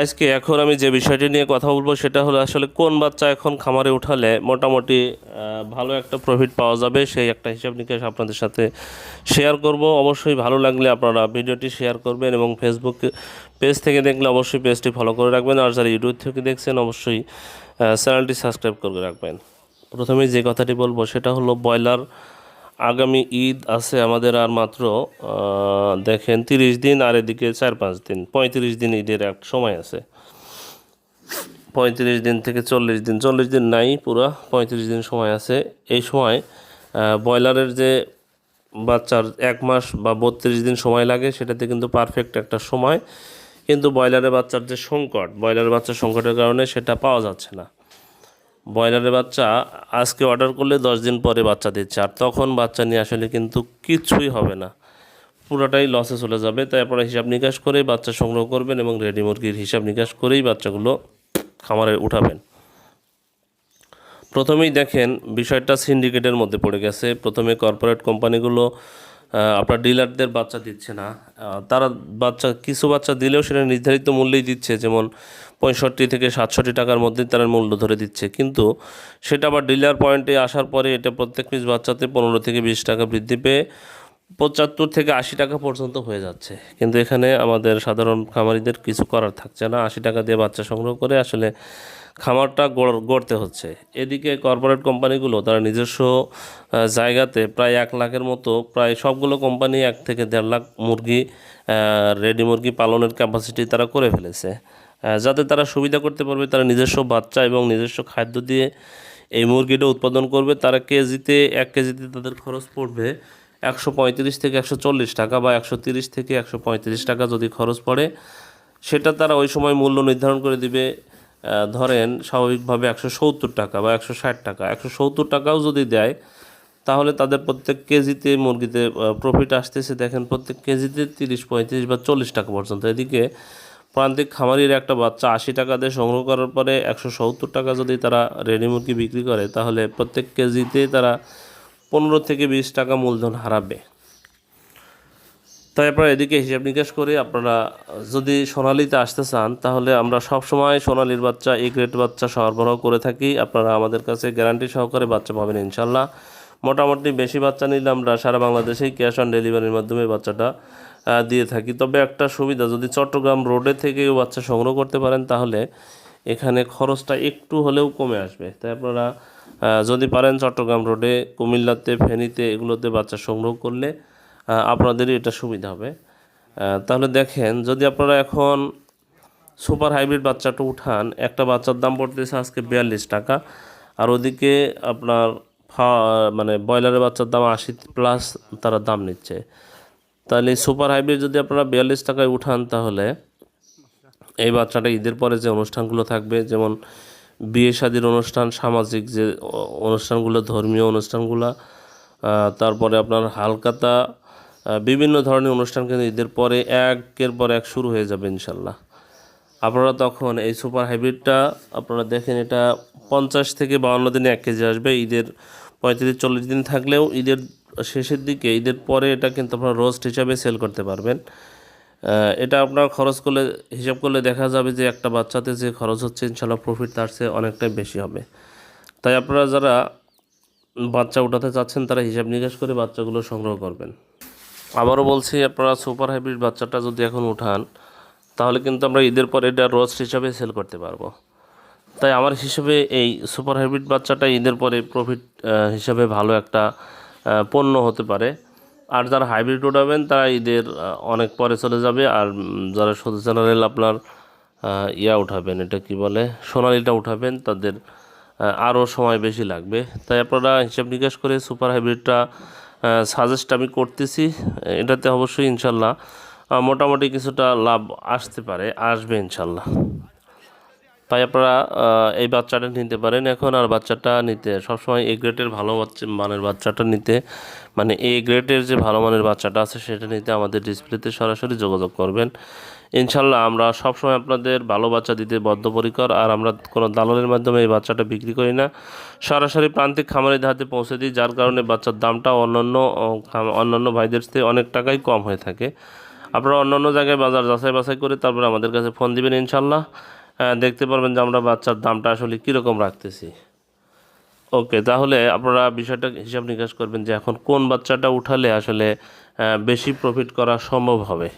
আজকে এখন আমি যে বিষয়টি নিয়ে কথা বলব সেটা হলো আসলে কোন বাচ্চা এখন খামারে উঠালে মোটামুটি ভালো একটা প্রফিট পাওয়া যাবে সেই একটা হিসাব নিকাশ আপনাদের সাথে শেয়ার করব। অবশ্যই ভালো লাগলে আপনারা ভিডিওটি শেয়ার করবেন এবং ফেসবুক পেজ থেকে দেখলে অবশ্যই পেজটি ফলো করে রাখবেন। আর যারা ইউটিউব থেকে দেখছেন, অবশ্যই চ্যানেলটি সাবস্ক্রাইব করে রাখবেন। প্রথমে যে কথাটি বলব সেটা হলো ব্রয়লার আগামী ঈদ আছে আমাদের আর মাত্র দেখেন তিরিশ দিন আর এদিকে চার পাঁচ দিন, পঁয়ত্রিশ দিন ঈদের এক সময় আছে। পঁয়ত্রিশ দিন থেকে চল্লিশ দিন চল্লিশ দিন নাই পুরো, পঁয়ত্রিশ দিন সময় আছে। এই সময় ব্রয়লারের যে বাচ্চার এক মাস বা বত্রিশ দিন সময় লাগে, সেটাতে কিন্তু পারফেক্ট একটা সময়। কিন্তু ব্রয়লারের বাচ্চার যে সংকট, ব্রয়লারের বাচ্চার সংকটের কারণে সেটা পাওয়া যাচ্ছে না। ব্রয়লারের বাচ্চা আজকে অর্ডার করলে দশ দিন পরে বাচ্চা দিচ্ছে। আর তখন বাচ্চা নিয়ে আসলে কিন্তু কিছুই হবে না। পুরোটাই লসে চলে যাবে। তাই আপনারা হিসাব নিকাশ করেই বাচ্চা সংগ্রহ করবেন এবং রেডি মুরগির হিসাব নিকাশ করেই বাচ্চাগুলো খামারে উঠাবেন। প্রথমেই দেখেন, বিষয়টা সিন্ডিকেটের মধ্যে পড়ে গেছে। প্রথমে কর্পোরেট কোম্পানিগুলো আপনার ডিলারদের বাচ্চা দিচ্ছে না। তারা বাচ্চা, কিছু বাচ্চা দিলেও সেটা নির্ধারিত মূল্যেই দিচ্ছে, যেমন পঁয়ষট্টি থেকে সাতষট্টি টাকার মধ্যে তারা মূল্য ধরে দিচ্ছে। কিন্তু সেটা আবার ডিলার পয়েন্টে আসার পরে এটা প্রত্যেক পিস বাচ্চাতে পনেরো থেকে বিশ টাকা বৃদ্ধি পেয়ে পঁচাত্তর থেকে আশি টাকা পর্যন্ত হয়ে যাচ্ছে। কিন্তু এখানে আমাদের সাধারণ খামারিদের কিছু করার থাকছে না। আশি টাকা দিয়ে বাচ্চা সংগ্রহ করে আসলে খামারটা গড়- গড়তে হচ্ছে। এদিকে কর্পোরেট কোম্পানিগুলো তারা নিজস্ব জায়গাতে প্রায় এক লাখের মতো, প্রায় সবগুলো কোম্পানি এক থেকে দেড় লাখ মুরগি রেডি মুরগি পালনের ক্যাপাসিটি তারা করে ফেলেছে। যাতে তারা সুবিধা করতে পারবে, তারা নিজস্ব বাচ্চা এবং নিজস্ব খাদ্য দিয়ে এই মুরগিটা উৎপাদন করবে। তারা কেজিতে, এক কেজিতে তাদের খরচ পড়বে একশো পঁয়ত্রিশ থেকে একশো চল্লিশ টাকা বা একশো তিরিশ থেকে একশো পঁয়ত্রিশ টাকা যদি খরচ পড়ে, সেটা তারা ওই সময় মূল্য নির্ধারণ করে দিবে। ধরেন স্বাভাবিকভাবে একশো সত্তর টাকা বা একশো ষাট টাকা। একশো সত্তর টাকাও যদি দেয়, তাহলে তাদের প্রত্যেক কেজিতে মুরগিতে প্রফিট আসতেছে দেখেন প্রত্যেক কেজিতে তিরিশ, পঁয়ত্রিশ বা চল্লিশ টাকা পর্যন্ত। এদিকে প্রান্তিক খামারির একটা বাচ্চা আশি টাকা দিয়ে সংগ্রহ করার পরে একশো সত্তর টাকা যদি তারা রেডি মুরগি বিক্রি করে, তাহলে প্রত্যেক কেজিতে তারা পনেরো থেকে বিশ টাকা মূলধন হারাবে। তাই আপনারা এদিকে হিসাব নিকাশ করে আপনারা, যদি সোনালিতে আসতে চান, তাহলে আমরা সব সময় সোনালির বাচ্চা, এ গ্রেড বাচ্চা সরবরাহ করে থাকি। আপনারা আমাদের কাছে গ্যারান্টি সহকারে বাচ্চা পাবেন ইনশাল্লাহ মোটামুটি বেশি বাচ্চা নিলে আমরা সারা বাংলাদেশেই ক্যাশ অন ডেলিভারির মাধ্যমে বাচ্চাটা দিয়ে থাকি। তবে একটা সুবিধা, যদি চট্টগ্রাম রোডে থেকে বাচ্চা সংগ্রহ করতে পারেন, তাহলে এখানে খরচটা একটু হলেও কমে আসবে। তাই আপনারা যদি পারেন চট্টগ্রাম রোডে, কুমিল্লাতে, ফেনীতে এগুলোতে বাচ্চা সংগ্রহ করলে আপনাদেরই এটা সুবিধা হবে। তাহলে দেখেন, যদি আপনারা এখন সুপার হাইব্রিড বাচ্চাটা উঠান, একটা বাচ্চার দাম পড়তেছে আজকে বিয়াল্লিশ টাকা, আর ওদিকে আপনার মানে ব্রয়লারের বাচ্চার দাম আশি প্লাস তারা দাম নিচ্ছে। তাহলে সুপার হাইব্রিড যদি আপনারা বিয়াল্লিশ টাকায় উঠান তাহলে এই বাচ্চাটা ঈদের পরে যে অনুষ্ঠানগুলো থাকবে, যেমন বিয়ে শাদির অনুষ্ঠান, সামাজিক যে অনুষ্ঠানগুলো, ধর্মীয় অনুষ্ঠানগুলো তারপরে আপনার হালকাতা বিভিন্ন ধরনের অনুষ্ঠান কিন্তু ঈদের পরে একের পর এক শুরু হয়ে যাবে ইনশাল্লাহ। আপনারা তখন এই সুপার হাইব্রিডটা আপনারা দেখেন এটা পঞ্চাশ থেকে বাউন্ন দিনে এক কেজি আসবে। ঈদের পঁয়ত্রিশ, চল্লিশ দিন থাকলেও ঈদের শেষের দিকে, ঈদের পরে এটা কিন্তু আপনারা রোস্ট হিসাবে সেল করতে পারবেন। এটা আপনার খরচ করলে, হিসাব করলে দেখা যাবে যে একটা বাচ্চাতে যে খরচ হচ্ছে ইনশাল্লাহ প্রফিট তার চেয়ে অনেকটাই বেশি হবে। তাই আপনারা যারা বাচ্চা উঠাতে চাচ্ছেন তারা হিসাব নিকাশ করে বাচ্চাগুলো সংগ্রহ করবেন। আবারও বলছি, আপনারা সুপার হাইব্রিড বাচ্চাটা যদি এখন উঠান, তাহলে কিন্তু আমরা ঈদের পর এটা রোস্ট হিসাবে সেল করতে পারব। তাই আমার হিসেবে এই সুপার হাইব্রিড বাচ্চাটা ঈদের পরে প্রফিট হিসাবে ভালো একটা পণ্য হতে পারে। আর যারা হাইব্রিড উঠাবেন, তারা ঈদের অনেক পরে চলে যাবে। আর যারা শুধু জেনারেল আপনার ইয়া উঠাবেন, এটা কি বলে, সোনালিটা উঠাবেন, তাদের আরও সময় বেশি লাগবে। তাই আপনারা হিসাব নিকাশ করে সুপার হাইব্রিডটা সাজেস্ট আমি করতেছি। এটাতে অবশ্যই ইনশাল্লাহ মোটামুটি কিছুটা লাভ আসতে পারে আসবে ইনশাল্লাহ। তাই আপনারা এই বাচ্চাটা নিতে পারেন। এখন আর বাচ্চাটা নিতে, সবসময় এ গ্রেডের ভালো বাচ্চা, মানের বাচ্চাটা নিতে মানে এ গ্রেডের যে ভালো মানের বাচ্চাটা আছে, সেটা নিতে আমাদের ডিসপ্লেতে সরাসরি যোগাযোগ করবেন। ইনশাল্লাহ আমরা সবসময় আপনাদের ভালো বাচ্চা দিতে বদ্ধপরিকর, আর আমরা কোনো দালালের মাধ্যমে এই বাচ্চাটা বিক্রি করি না। সরাসরি প্রান্তিক খামারিদের হাতে পৌঁছে দিই, যার কারণে বাচ্চার দামটা অন্যান্য অন্যান্য ভাইদের চেয়ে অনেক টাকাই কম হয়ে থাকে। আপনারা অন্যান্য জায়গায় বাজার যাচাই বাছাই করে তারপরে আমাদের কাছে ফোন দিবেন ইনশাল্লাহ দেখতে পারবেন যে আমরা বাচ্চার দামটা আসলে কীরকম রাখতেছি। ওকে, তাহলে আপনারা বিষয়টা হিসাব নিকাশ করবেন যে এখন কোন বাচ্চাটা উঠালে আসলে বেশি প্রফিট করা সম্ভব হবে।